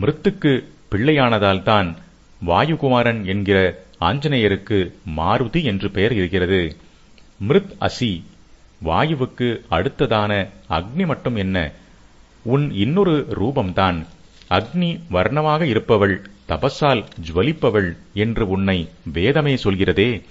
மிருத்துக்கு பிள்ளையானதால்தான் வாயுகுமாரன் என்கிற ஆஞ்சநேயருக்கு மாருதி என்று பெயர் இருக்கிறது. மிருத் அசி வாயுவுக்கு அடுத்ததான அக்னி மட்டும் என்ன? உன் இன்னொரு ரூபம்தான். அக்னி வர்ணமாக இருப்பவள் தபஸால் ஜுவலிப்பவள் என்று உன்னை வேதமே சொல்கிறதே.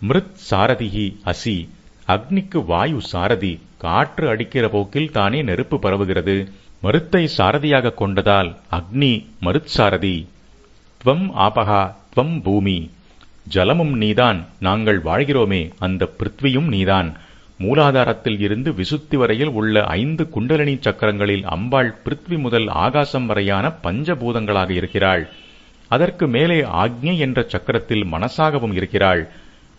மிருத் சாரதிகி அசி அக்னிக்கு வாயு சாரதி காற்று அடிக்கிற போக்கில் தானே நெருப்பு பரவுகிறது. மருத்தை சாரதியாக கொண்டதால் அக்னி மருத்சாரதி. துவம் ஆபகா துவம் பூமி. ஜலமும் நீதான் நாங்கள் வாழ்கிறோமே அந்த பிருத்வியும் நீதான். மூலாதாரத்தில் இருந்து விசுத்தி வரையில் உள்ள ஐந்து குண்டலினி சக்கரங்களில் அம்பாள் பிருத்வி முதல் ஆகாசம் வரையான பஞ்சபூதங்களாக இருக்கிறாள். அதற்கு மேலே ஆக்ஞை என்ற சக்கரத்தில் மனசாகவும் இருக்கிறாள்.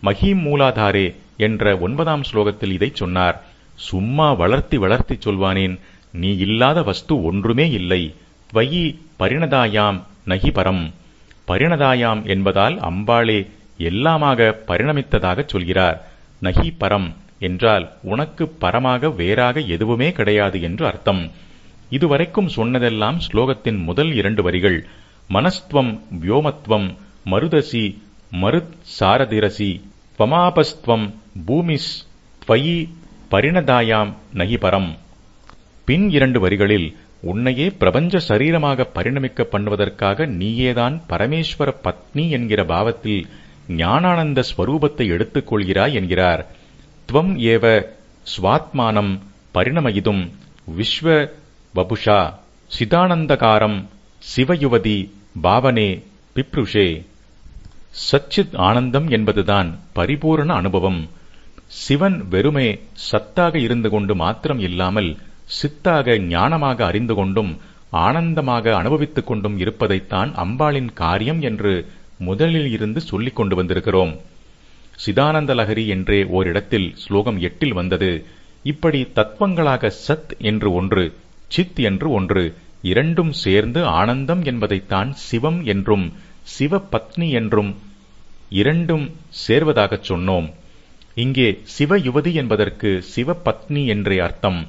மஹீம் மூலாதாரே என்ற ஒன்பதாம் ஸ்லோகத்தில் இதை சொன்னார். சும்மா வளர்த்தி வளர்த்தி சொல்வானேன். நீ இல்லாத வஸ்து ஒன்றுமே இல்லை. வயி பரிணதாயாம் நகி பரம். பரிணதாயாம் என்பதால் அம்பாளே எல்லாமாக பரிணமித்ததாகச் சொல்கிறார். நகி பரம் என்றால் உனக்கு பரமாக வேறாக எதுவுமே கிடையாது என்று அர்த்தம். இதுவரைக்கும் சொன்னதெல்லாம் ஸ்லோகத்தின் முதல் இரண்டு வரிகள். மனஸ்துவம் வியோமத்வம் மருதசி மருத் சாரதிரசி பமாபஸ்துவம் பூமிஸ் துவயி பரிணதாயாம் நகி பரம். பின் இரண்டு வரிகளில் உன்னையே பிரபஞ்ச சரீரமாக பரிணமிக்க பண்ணுவதற்காக நீயேதான் பரமேஸ்வர பத்னி என்கிற பாவத்தில் ஞானானந்த ஸ்வரூபத்தை எடுத்துக்கொள்கிறாய் என்கிறார். துவம் ஏவ ஸ்வாத்மானம் பரிணமயிதும் விஸ்வ வபுஷா சிதானந்தகாரம் சிவயுவதி பாவனே பிப்ருஷே. சச்சித் ஆனந்தம் என்பதுதான் பரிபூரண அனுபவம். சிவன் வெறுமே சத்தாக இருந்து கொண்டு மாத்திரம் இல்லாமல் சித்தாக ஞானமாக அறிந்து கொண்டும் ஆனந்தமாக அனுபவித்துக் கொண்டும் இருப்பதைத்தான் அம்பாளின் காரியம் என்று முதலில் இருந்து சொல்லிக் கொண்டு வந்திருக்கிறோம். சிதானந்த லஹரி என்றே ஓரிடத்தில் ஸ்லோகம் எட்டில் வந்தது. இப்படி தத்துவங்களாக சத் என்று ஒன்று சித் என்று ஒன்று இரண்டும் சேர்ந்து ஆனந்தம் என்பதைத்தான் சிவம் என்றும் சிவ பத்னி என்றும் இரண்டும் சேர்வதாகச் சொன்னோம். இங்கே சிவ யுவதி என்பதற்கு சிவ பத்னி என்றே அர்த்தம்.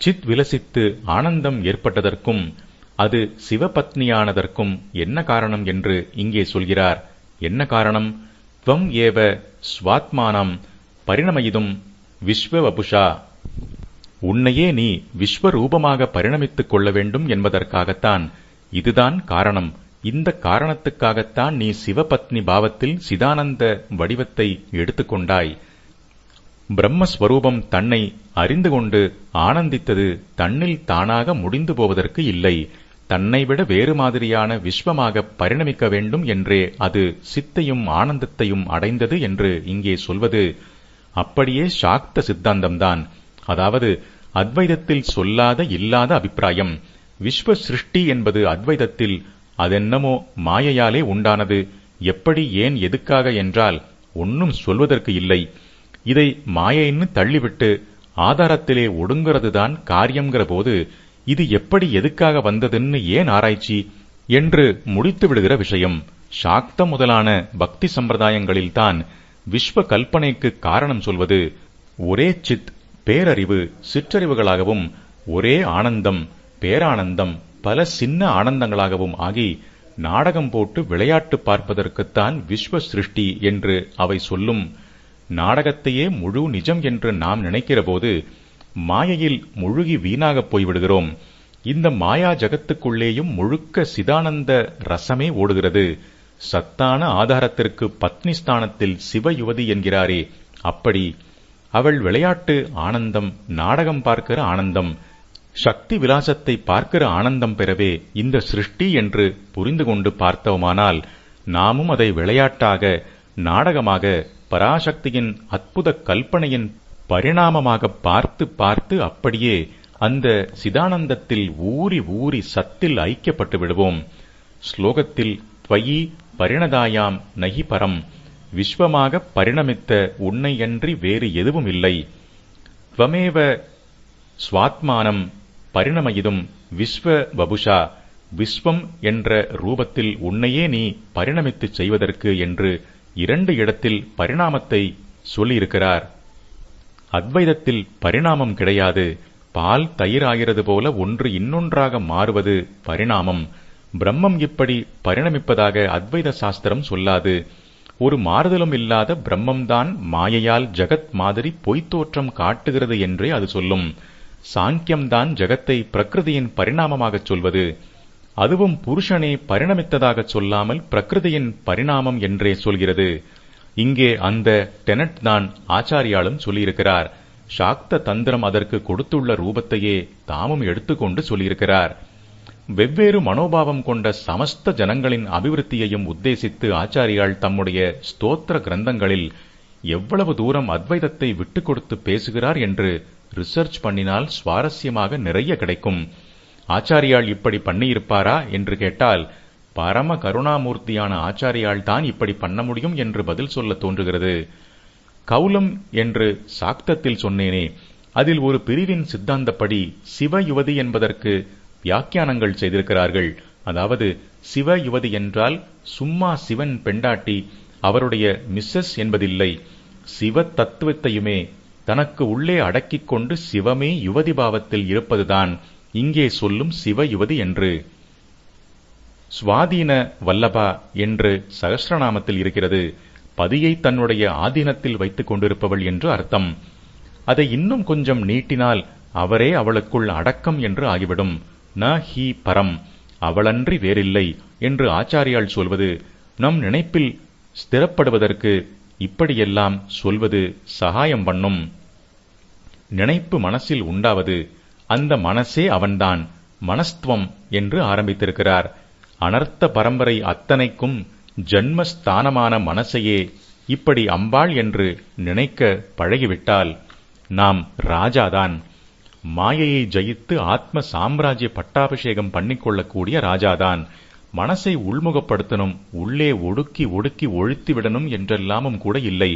சித் விலசித்து ஆனந்தம் ஏற்பட்டதற்கும் அது சிவபத்னியானதற்கும் என்ன காரணம் என்று இங்கே சொல்கிறார். என்ன காரணம்? துவம் ஏவ ஸ்வாத்மானம் பரிணமயிதும் விஸ்வவபுஷா. உன்னையே நீ விஸ்வரூபமாக பரிணமித்துக் கொள்ள வேண்டும் என்பதற்காகத்தான். இதுதான் காரணம். இந்த காரணத்துக்காகத்தான் நீ சிவபத்னி பாவத்தில் சிதானந்த வடிவத்தை எடுத்துக்கொண்டாய். பிரம்மஸ்வரூபம் தன்னை அறிந்து கொண்டு ஆனந்தித்தது தன்னில் தானாக முடிந்து போவதற்கு இல்லை. தன்னைவிட வேறு மாதிரியான விஸ்வமாக பரிணமிக்க வேண்டும் என்றே அது சித்தையும் ஆனந்தத்தையும் அடைந்தது என்று இங்கே சொல்வது அப்படியே சாக்த சித்தாந்தம்தான். அதாவது அத்வைதத்தில் சொல்லாத இல்லாத அபிப்பிராயம். விஸ்வ சிருஷ்டி என்பது அத்வைதத்தில் அதென்னமோ மாயையாலே உண்டானது. எப்படி ஏன் எதுக்காக என்றால் ஒன்னும் சொல்வதற்கு இல்லை. இதை மாயைன்னு தள்ளிவிட்டு ஆதாரத்திலே ஒடுங்கிறதுதான் காரியம்ங்கிற போது இது எப்படி எதுக்காக வந்ததுன்னு ஏன் ஆராய்ச்சி என்று முடித்து விடுகிற விஷயம். சாக்த முதலான பக்தி சம்பிரதாயங்களில்தான் விஸ்வ கல்பனைக்கு காரணம் சொல்வது ஒரே சித் பேரறிவு சிற்றறிவுகளாகவும் ஒரே ஆனந்தம் பேரானந்தம் பல சின்ன ஆனந்தங்களாகவும் ஆகி நாடகம் போட்டு விளையாட்டு பார்ப்பதற்குத்தான் விஸ்வ சிருஷ்டி என்று அவை சொல்லும் நாடகத்தையே முழு நிஜம் என்று நாம் நினைக்கிறபோது மாயையில் முழுகி வீணாகப் போய்விடுகிறோம். இந்த மாயா ஜகத்துக்குள்ளேயும் முழுக்க சிதானந்த ரசமே ஓடுகிறது. சத்தான ஆதாரத்திற்கு பத்னி ஸ்தானத்தில் சிவ யுவதி என்கிறாரே. அப்படி அவள் விளையாட்டு ஆனந்தம் நாடகம் பார்க்கிற ஆனந்தம் சக்தி விலாசத்தை பார்க்கிற ஆனந்தம் பெறவே இந்த சிருஷ்டி என்று புரிந்து கொண்டு பார்த்தோமானால் நாமும் அதை விளையாட்டாக நாடகமாக பராசக்தியின் அற்புத கல்பனையின் பரிணாமமாக பார்த்து பார்த்து அப்படியே அந்த சிதானந்தத்தில் ஊறி ஊறி சத்தில் ஐக்கியப்பட்டு விடுவோம். ஸ்லோகத்தில் துவயி பரிணதாயாம் நகி பரம். விஸ்வமாக பரிணமித்த உன்னையன்றி வேறு எதுவும் இல்லை. துவமேவ சுவாத்மானம் பரிணமயிதும் விஸ்வ வபுஷா. விஸ்வம் என்ற ரூபத்தில் உன்னையே நீ பரிணமித்துச் செய்வதற்கு என்று இரண்டு இடத்தில் பரிணாமத்தை சொல்லியிருக்கிறார். அத்வைதத்தில் பரிணாமம் கிடையாது. பால் தயிராகிறது போல ஒன்று இன்னொன்றாக மாறுவது பரிணாமம். பிரம்மம் இப்படி பரிணமிப்பதாக அத்வைத சாஸ்திரம் சொல்லாது. ஒரு மாறுதலும் இல்லாத பிரம்மம்தான் மாயையால் ஜகத் மாதிரி பொய்த்தோற்றம் காட்டுகிறது என்றே அது சொல்லும். சாங்கியம்தான் ஜகத்தை பிரகிருதியின் பரிணாமமாகச் சொல்வது. அதுவும் புருஷனே பரிணமித்ததாகச் சொல்லாமல் பிரகிருதியின் பரிணாமம் என்றே சொல்கிறது. இங்கே அந்த டெனட் தான் ஆச்சாரியாலும் சொல்லியிருக்கிறார். சாக்த தந்திரம் அதற்கு கொடுத்துள்ள ரூபத்தையே தாமும் எடுத்துக்கொண்டு சொல்லியிருக்கிறார். வெவ்வேறு மனோபாவம் கொண்ட சமஸ்த ஜனங்களின் அபிவிருத்தியையும் உத்தேசித்து ஆச்சாரியால் தம்முடைய ஸ்தோத்திர கிரந்தங்களில் எவ்வளவு தூரம் அத்வைதத்தை விட்டுக் கொடுத்து பேசுகிறார் என்று ரிசர்ச் பண்ணினால் சுவாரஸ்யமாக நிறைய கிடைக்கும். ஆச்சாரியால் இப்படி பண்ணியிருப்பாரா என்று கேட்டால் பரம கருணாமூர்த்தியான ஆச்சாரியால் தான் இப்படி பண்ண முடியும் என்று பதில் சொல்ல தோன்றுகிறது. கௌலம் என்று சாக்தத்தில் சொன்னேனே அதில் ஒரு பிரிவின் சித்தாந்தப்படி சிவ யுவதி என்பதற்கு வியாக்கியானங்கள் செய்திருக்கிறார்கள். அதாவது சிவ யுவதி என்றால் சும்மா சிவன் பெண்டாட்டி அவருடைய மிஸ்ஸஸ் என்பதில்லை. சிவ தத்துவத்தையுமே தனக்கு உள்ளே அடக்கிக் கொண்டு சிவமே யுவதி பாவத்தில் இருப்பதுதான். இங்கே சொல்லும் சிவ யுவதி என்று. சுவாதீன வல்லபா என்று சகசிரநாமத்தில் இருக்கிறது. பதியை தன்னுடைய ஆதீனத்தில் வைத்துக் கொண்டிருப்பவள் என்று அர்த்தம். அதை இன்னும் கொஞ்சம் நீட்டினால் அவரே அவளுக்குள் அடக்கம் என்று ஆகிவிடும். ந ஹி பரம் அவளன்றி வேறில்லை என்று ஆச்சாரியால் சொல்வது நம் நினைப்பில் ஸ்திரப்படுவதற்கு இப்படியெல்லாம் சொல்வது சகாயம் பண்ணும். நினைப்பு மனசில் உண்டாவது அந்த மனசே அவன்தான் மனஸ்துவம் என்று ஆரம்பித்திருக்கிறார். அனர்த்த பரம்பரை அத்தனைக்கும் ஜன்மஸ்தானமான மனசையே இப்படி அம்பாள் என்று நினைக்க பழகிவிட்டால் நாம் ராஜாதான். மாயையை ஜெயித்து ஆத்ம சாம்ராஜ்ய பட்டாபிஷேகம் பண்ணிக்கொள்ளக்கூடிய ராஜாதான். மனசை உள்முகப்படுத்தணும் உள்ளே ஒடுக்கி ஒடுக்கி ஒழுத்திவிடணும் என்றெல்லாமும் கூட இல்லை.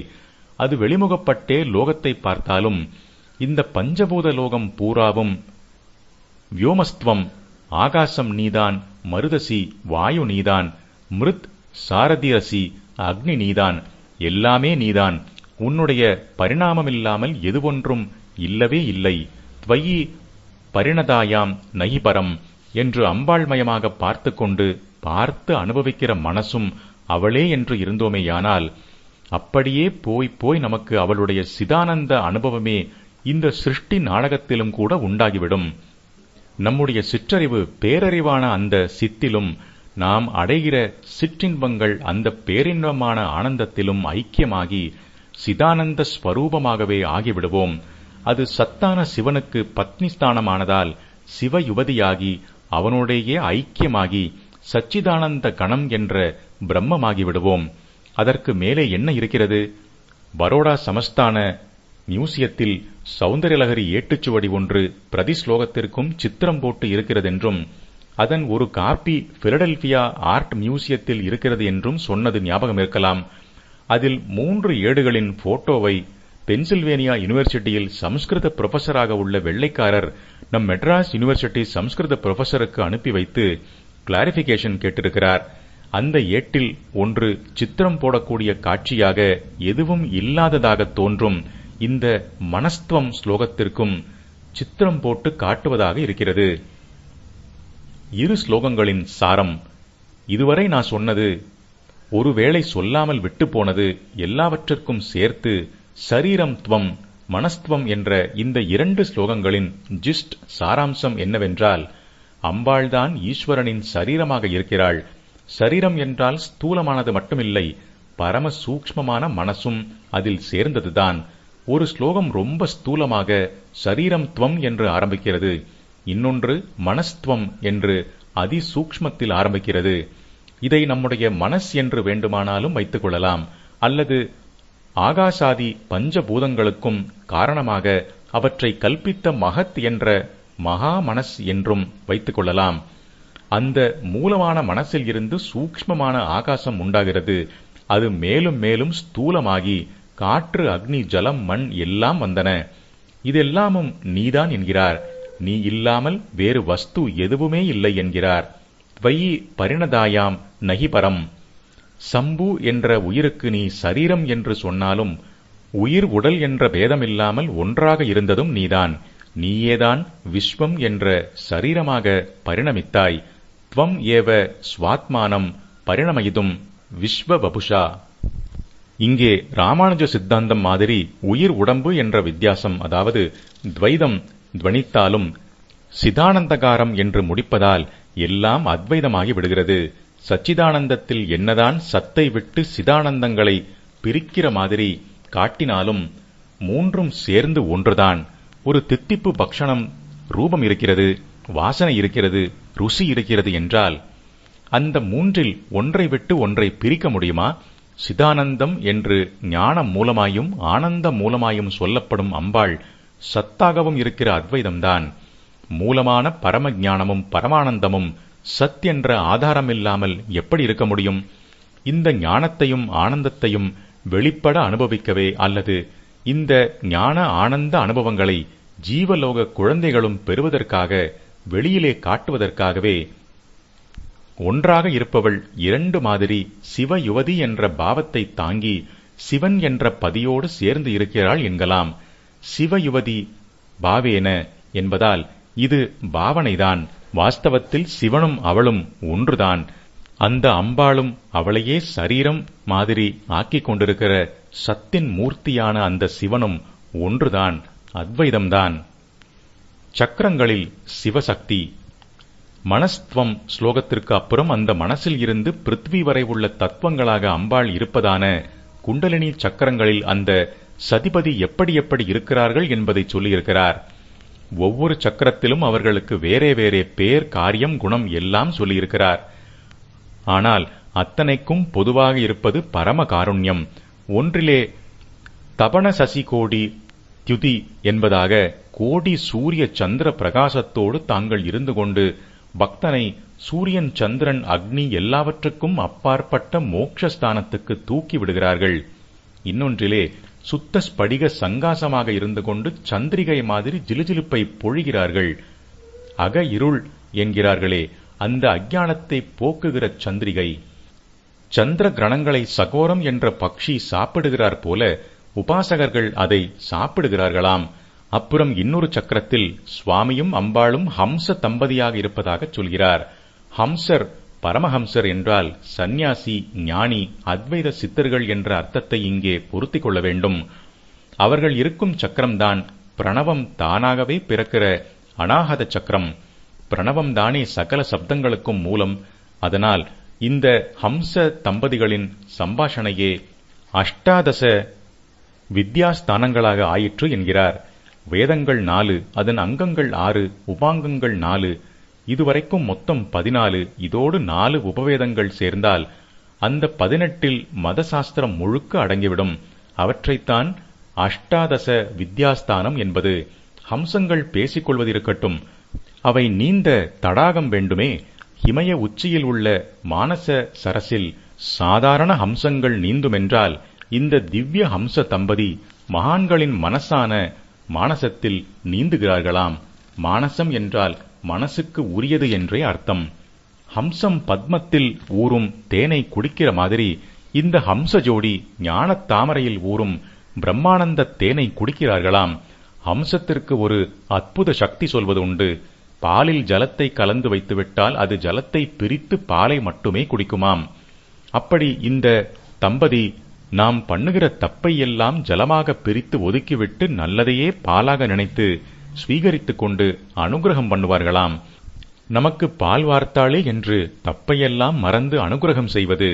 அது வெளிமுகப்பட்டே லோகத்தை பார்த்தாலும் இந்த பஞ்சபூத லோகம் பூராவும் வியோமஸ்துவம் ஆகாசம் நீதான் மருதசி வாயு நீதான் மிருத் சாரதிரசி அக்னி நீதான் எல்லாமே நீதான். உன்னுடைய பரிணாமமில்லாமல் எதுவொன்றும் இல்லவே இல்லை. துவயி பரிணதாயாம் நகிபரம் என்று அம்பாள்மயமாக பார்த்து கொண்டு பார்த்து அனுபவிக்கிற மனசும் அவளே என்று இருந்தோமேயானால் அப்படியே போய் போய் நமக்கு அவளுடைய சிதானந்த அனுபவமே இந்த சிருஷ்டி நாடகத்திலும் கூட உண்டாகிவிடும். நம்முடைய சிற்றறிவு பேரறிவான அந்த சித்திலும் நாம் அடைகிற சிற்றின்பங்கள் அந்த பேரின்பமான ஆனந்தத்திலும் ஐக்கியமாகி சிதானந்த ஸ்வரூபமாகவே ஆகிவிடுவோம். அது சத்தான சிவனுக்கு பத்னி ஸ்தானமானதால் சிவ யுவதியாகி அவனுடையே ஐக்கியமாகி சச்சிதானந்த கணம் என்ற பிரம்மமாகி விடுவோம் அதற்கு மேலே என்ன இருக்கிறது? பரோடா சமஸ்தான மியூசியத்தில் சௌந்தரலகரி ஏட்டுச்சுவடி ஒன்று பிரதி ஸ்லோகத்திற்கும் சித்திரம் போட்டு இருக்கிறதென்றும் அதன் ஒரு காப்பி பிலடெல்பியா ஆர்ட் மியூசியத்தில் இருக்கிறது என்றும் சொன்னது ஞாபகம் இருக்கலாம். அதில் மூன்று ஏடுகளின் போட்டோவை பென்சில்வேனியா யூனிவர்சிட்டியில் சம்ஸ்கிருத புரொஃபசராக உள்ள வெள்ளைக்காரர் நம் மெட்ராஸ் யூனிவர்சிட்டி சம்ஸ்கிருத புரொஃபசருக்கு அனுப்பி வைத்து கிளாரிபிகேஷன் கேட்டிருக்கிறார். அந்த ஏட்டில் ஒன்று சித்திரம் போடக்கூடிய காட்சியாக எதுவும் இல்லாததாக தோன்றும். இந்த மனஸ்துவம் ஸ்லோகத்திற்கும் சித்திரம் போட்டு காட்டுவதாக இருக்கிறது. இரு ஸ்லோகங்களின் சாரம் இதுவரை நான் சொன்னது ஒருவேளை சொல்லாமல் விட்டு போனது எல்லாவற்றிற்கும் சேர்த்து சரீரம் துவம் மனஸ்துவம் என்ற இந்த இரண்டு ஸ்லோகங்களின் ஜிஸ்ட் சாராம்சம் என்னவென்றால் அம்பாள்தான் ஈஸ்வரனின் சரீரமாக இருக்கிறாள். சரீரம் என்றால் ஸ்தூலமானது மட்டுமில்லை பரம சூக்ஷ்மமான மனசும் அதில் சேர்ந்ததுதான். ஒரு ஸ்லோகம் ரொம்ப ஸ்தூலமாக சரீரம் துவம் என்று ஆரம்பிக்கிறது. இன்னொன்று மனஸ்துவம் என்று அதிசூக்ஷ்மத்தில் ஆரம்பிக்கிறது. இதை நம்முடைய மனஸ் என்று வேண்டுமானாலும் வைத்துக் கொள்ளலாம். அல்லது ஆகாசாதி பஞ்சபூதங்களுக்கும் காரணமாக அவற்றை கல்பித்த மகத் என்ற மகா மனஸ் என்றும் வைத்துக் கொள்ளலாம். அந்த மூலமான மனசில் இருந்து சூக்ஷ்மமான ஆகாசம் உண்டாகிறது. அது மேலும் மேலும் ஸ்தூலமாகி காற்று அக்னி ஜலம் மண் எல்லாம் வந்தன. இதெல்லாமும் நீதான் என்கிறார். நீ இல்லாமல் வேறு வஸ்து எதுவுமே இல்லை என்கிறார். வயி பரிணதாயாம் நகிபரம் சம்பு என்ற உயிருக்கு நீ சரீரம் என்று சொன்னாலும் உயிர் உடல் என்ற பேதமில்லாமல் ஒன்றாக இருந்ததும் நீதான். நீயேதான் விஸ்வம் என்ற சரீரமாக பரிணமித்தாய். துவம் ஏவ ஸ்வாத்மானம் பரிணமயிதும் விஸ்வவபுஷா இங்கே ராமானுஜ சித்தாந்தம் மாதிரி உயிர் உடம்பு என்ற வித்தியாசம் அதாவது துவைதம் துவனித்தாலும் சிதானந்தகாரம் என்று முடிப்பதால் எல்லாம் அத்வைதமாகி விடுகிறது. சச்சிதானந்தத்தில் என்னதான் சத்தை விட்டு சிதானந்தங்களை பிரிக்கிற மாதிரி காட்டினாலும் மூன்றும் சேர்ந்து ஒன்றுதான். ஒரு தித்திப்பு பக்ஷணம் ரூபம் இருக்கிறது வாசனை இருக்கிறது ருசி இருக்கிறது என்றால் அந்த மூன்றில் ஒன்றை விட்டு ஒன்றை பிரிக்க முடியுமா? சிதானந்தம் என்று ஞான மூலமாயும் ஆனந்த மூலமாயும் சொல்லப்படும் அம்பாள் சத்தாகவும் இருக்கிற அத்வைதம்தான். மூலமான பரம ஞானமும் பரமானந்தமும் சத் என்ற ஆதாரமில்லாமல் எப்படி இருக்க முடியும்? இந்த ஞானத்தையும் ஆனந்தத்தையும் வெளிப்பட அனுபவிக்கவே அல்லது இந்த ஞான ஆனந்த அனுபவங்களை ஜீவலோக குழந்தைகளும் பெறுவதற்காக வெளியிலே காட்டுவதற்காகவே ஒன்றாக இருப்பவள் இரண்டு மாதிரி சிவ யுவதி என்ற பாவத்தை தாங்கி சிவன் என்ற பதியோடு சேர்ந்து இருக்கிறாள் என்கலாம். சிவயுவதி பாவேன என்பதால் இது பாவனைதான். வாஸ்தவத்தில் சிவனும் அவளும் ஒன்றுதான். அந்த அம்பாளும் அவளையே சரீரம் மாதிரி ஆக்கிக் கொண்டிருக்கிற சத்தின் மூர்த்தியான அந்த சிவனும் ஒன்றுதான் அத்வைதம்தான். சக்கரங்களில் சிவசக்தி மனஸ்துவம் ஸ்லோகத்திற்கு அப்புறம் அந்த மனசில் இருந்து பிருத்வி வரை உள்ள தத்துவங்களாக அம்பாள் இருப்பதான குண்டலினி சக்கரங்களில் அந்த சதிபதி எப்படி எப்படி இருக்கிறார்கள் என்பதை சொல்லியிருக்கிறார். ஒவ்வொரு சக்கரத்திலும் அவர்களுக்கு வேறே வேறே பேர் காரியம் குணம் எல்லாம் சொல்லியிருக்கிறார். ஆனால் அத்தனைக்கும் பொதுவாக இருப்பது பரம காருண்யம். ஒன்றிலே தபண சசி கோடி தியுதி என்பதாக கோடி சூரிய சந்திர பிரகாசத்தோடு தாங்கள் இருந்து கொண்டு பக்தனை சூரியன் சந்திரன் அக்னி எல்லாவற்றுக்கும் அப்பாற்பட்ட மோட்சஸ்தானத்துக்கு தூக்கி விடுகிறார்கள். இன்னொன்றிலே சுத்த ஸ்படிக சங்காசமாக இருந்து கொண்டு சந்திரிகை மாதிரி ஜிலுஜிலுப்பை பொழிகிறார்கள். அக இருள் என்கிறார்களே அந்த அஜானத்தை போக்குகிற சந்திரிகை. சந்திர கிரணங்களை சகோரம் என்ற பக்ஷி சாப்பிடுகிறார் போல உபாசகர்கள் அதை சாப்பிடுகிறார்களாம். அப்புறம் இன்னொரு சக்கரத்தில் சுவாமியும் அம்பாளும் ஹம்ச தம்பதியாக இருப்பதாக சொல்கிறார். ஹம்சர் பரமஹம்சர் என்றால் சந்நியாசி ஞானி அத்வைத சித்தர்கள் என்ற அர்த்தத்தை இங்கே பொருத்திக் கொள்ள வேண்டும். அவர்கள் இருக்கும் சக்கரம்தான் பிரணவம் தானாகவே பிறக்கிற அனாகத சக்கரம். பிரணவம் தானே சகல சப்தங்களுக்கும் மூலம். அதனால் இந்த ஹம்ச தம்பதிகளின் சம்பாஷணையே அஷ்டாதச வித்யாஸ்தானங்களாக ஆயிற்று என்கிறார். வேதங்கள் நாலு அதன் அங்கங்கள் ஆறு உபாங்கங்கள் நாலு இதுவரைக்கும் மொத்தம் பதினாலு இதோடு நாலு உபவேதங்கள் சேர்ந்தால் அந்த பதினெட்டில் மதசாஸ்திரம் முழுக்க அடங்கிவிடும். அவற்றைத்தான் அஷ்டாதச வித்யாஸ்தானம் என்பது ஹம்சங்கள் பேசிக்கொள்வது இருக்கட்டும் அவை நீந்த தடாகம் வேண்டுமே. இமய உச்சியில் உள்ள மானச சரசில் சாதாரண ஹம்சங்கள் நீந்துமென்றால் இந்த திவ்ய ஹம்ச தம்பதி மகான்களின் மனசான மானசத்தில் நீந்துகிறார்களாம். மானசம் என்றால் மனசுக்கு உரியது என்றே அர்த்தம். ஹம்சம் பத்மத்தில் ஊறும் தேனை குடிக்கிற மாதிரி இந்த ஹம்ச ஜோடி ஞான தாமரையில் ஊறும் பிரம்மானந்த தேனை குடிக்கிறார்களாம். ஹம்சத்திற்கு ஒரு அற்புத சக்தி சொல்வது உண்டு. பாலில் ஜலத்தை கலந்து வைத்துவிட்டால் அது ஜலத்தை பிரித்து பாலை மட்டுமே குடிக்குமாம். அப்படி இந்த தம்பதி நாம் பண்ணுகிற தப்பை எல்லாம் ஜலமாக பிரித்து ஒதுக்கிவிட்டு நல்லதையே பாலாக நினைத்து ஸ்வீகரித்துக் கொண்டு அனுகிரகம் பண்ணுவார்களாம். நமக்கு பால் வார்த்தாளே என்று தப்பையெல்லாம் மறந்து அனுகிரகம் செய்வது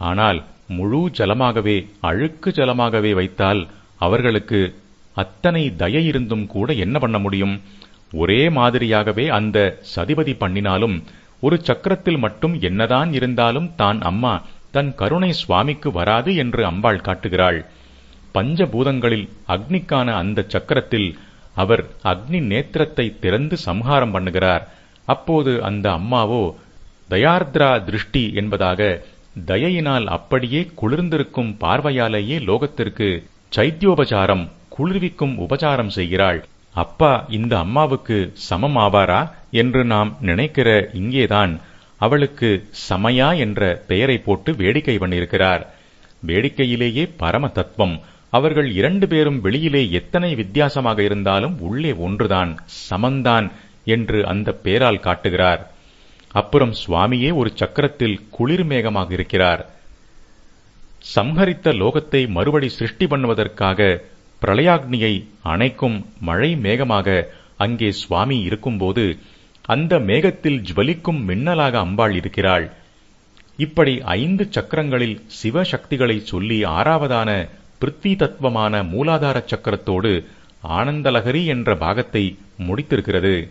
ஆனால் முழு ஜலமாகவே அழுக்கு ஜலமாகவே வைத்தால் அவர்களுக்கு அத்தனை தயை இருந்தும் கூட என்ன பண்ண முடியும்? ஒரே மாதிரியாகவே அந்த சதிபதி பண்ணினாலும் ஒரு சக்கரத்தில் மட்டும் என்னதான் இருந்தாலும் தான் அம்மா தன் கருணை சுவாமிக்கு வராது என்று அம்பாள் காட்டுகிறாள். பஞ்சபூதங்களில் அக்னிக்கான அந்த சக்கரத்தில் அவர் அக்னி நேத்திரத்தை திறந்து சம்ஹாரம் பண்ணுகிறார். அப்போது அந்த அம்மாவோ தயார்த்ரா திருஷ்டி என்பதாக தயையினால் அப்படியே குளிர்ந்திருக்கும் பார்வையாலேயே லோகத்திற்கு சைத்தியோபசாரம் குளிர்விக்கும் உபசாரம் செய்கிறாள். அப்பா இந்த அம்மாவுக்கு சமம் ஆவாரா என்று நாம் நினைக்கிற இங்கேதான் அவளுக்கு சமயா என்ற பெயரை போட்டு வேடிக்கை பண்ணியிருக்கிறார். வேடிக்கையிலேயே பரம தத்துவம் அவர்கள் இரண்டு பேரும் வெளியிலே எத்தனை வித்தியாசமாக இருந்தாலும் உள்ளே ஒன்றுதான் சமந்தான் என்று அந்த பேரால் காட்டுகிறார். அப்புறம் சுவாமியே ஒரு சக்கரத்தில் குளிர் மேகமாக இருக்கிறார். சம்ஹரித்த லோகத்தை மறுபடி சிருஷ்டி பண்ணுவதற்காக பிரளயாக்னியை அணைக்கும் மழை மேகமாக அங்கே சுவாமி இருக்கும்போது அந்த மேகத்தில் ஜுவலிக்கும் மின்னலாக அம்பாள் இருக்கிறாள். இப்படி ஐந்து சக்கரங்களில் சிவசக்திகளை சொல்லி ஆறாவதான பிருத்தி தத்துவமான மூலாதார சக்கரத்தோடு ஆனந்தலகரி என்ற பாகத்தை முடித்திருக்கிறது.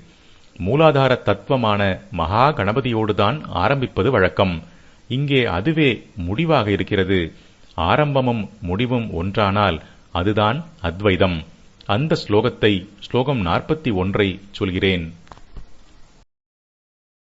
மூலாதார தத்துவமான மகா கணபதியோடுதான் ஆரம்பிப்பது வழக்கம். இங்கே அதுவே முடிவாக இருக்கிறது. ஆரம்பமும் முடிவும் ஒன்றானால் அதுதான் அத்வைதம். அந்த ஸ்லோகத்தை ஸ்லோகம் நாற்பத்தி ஒன்றை சொல்கிறேன்.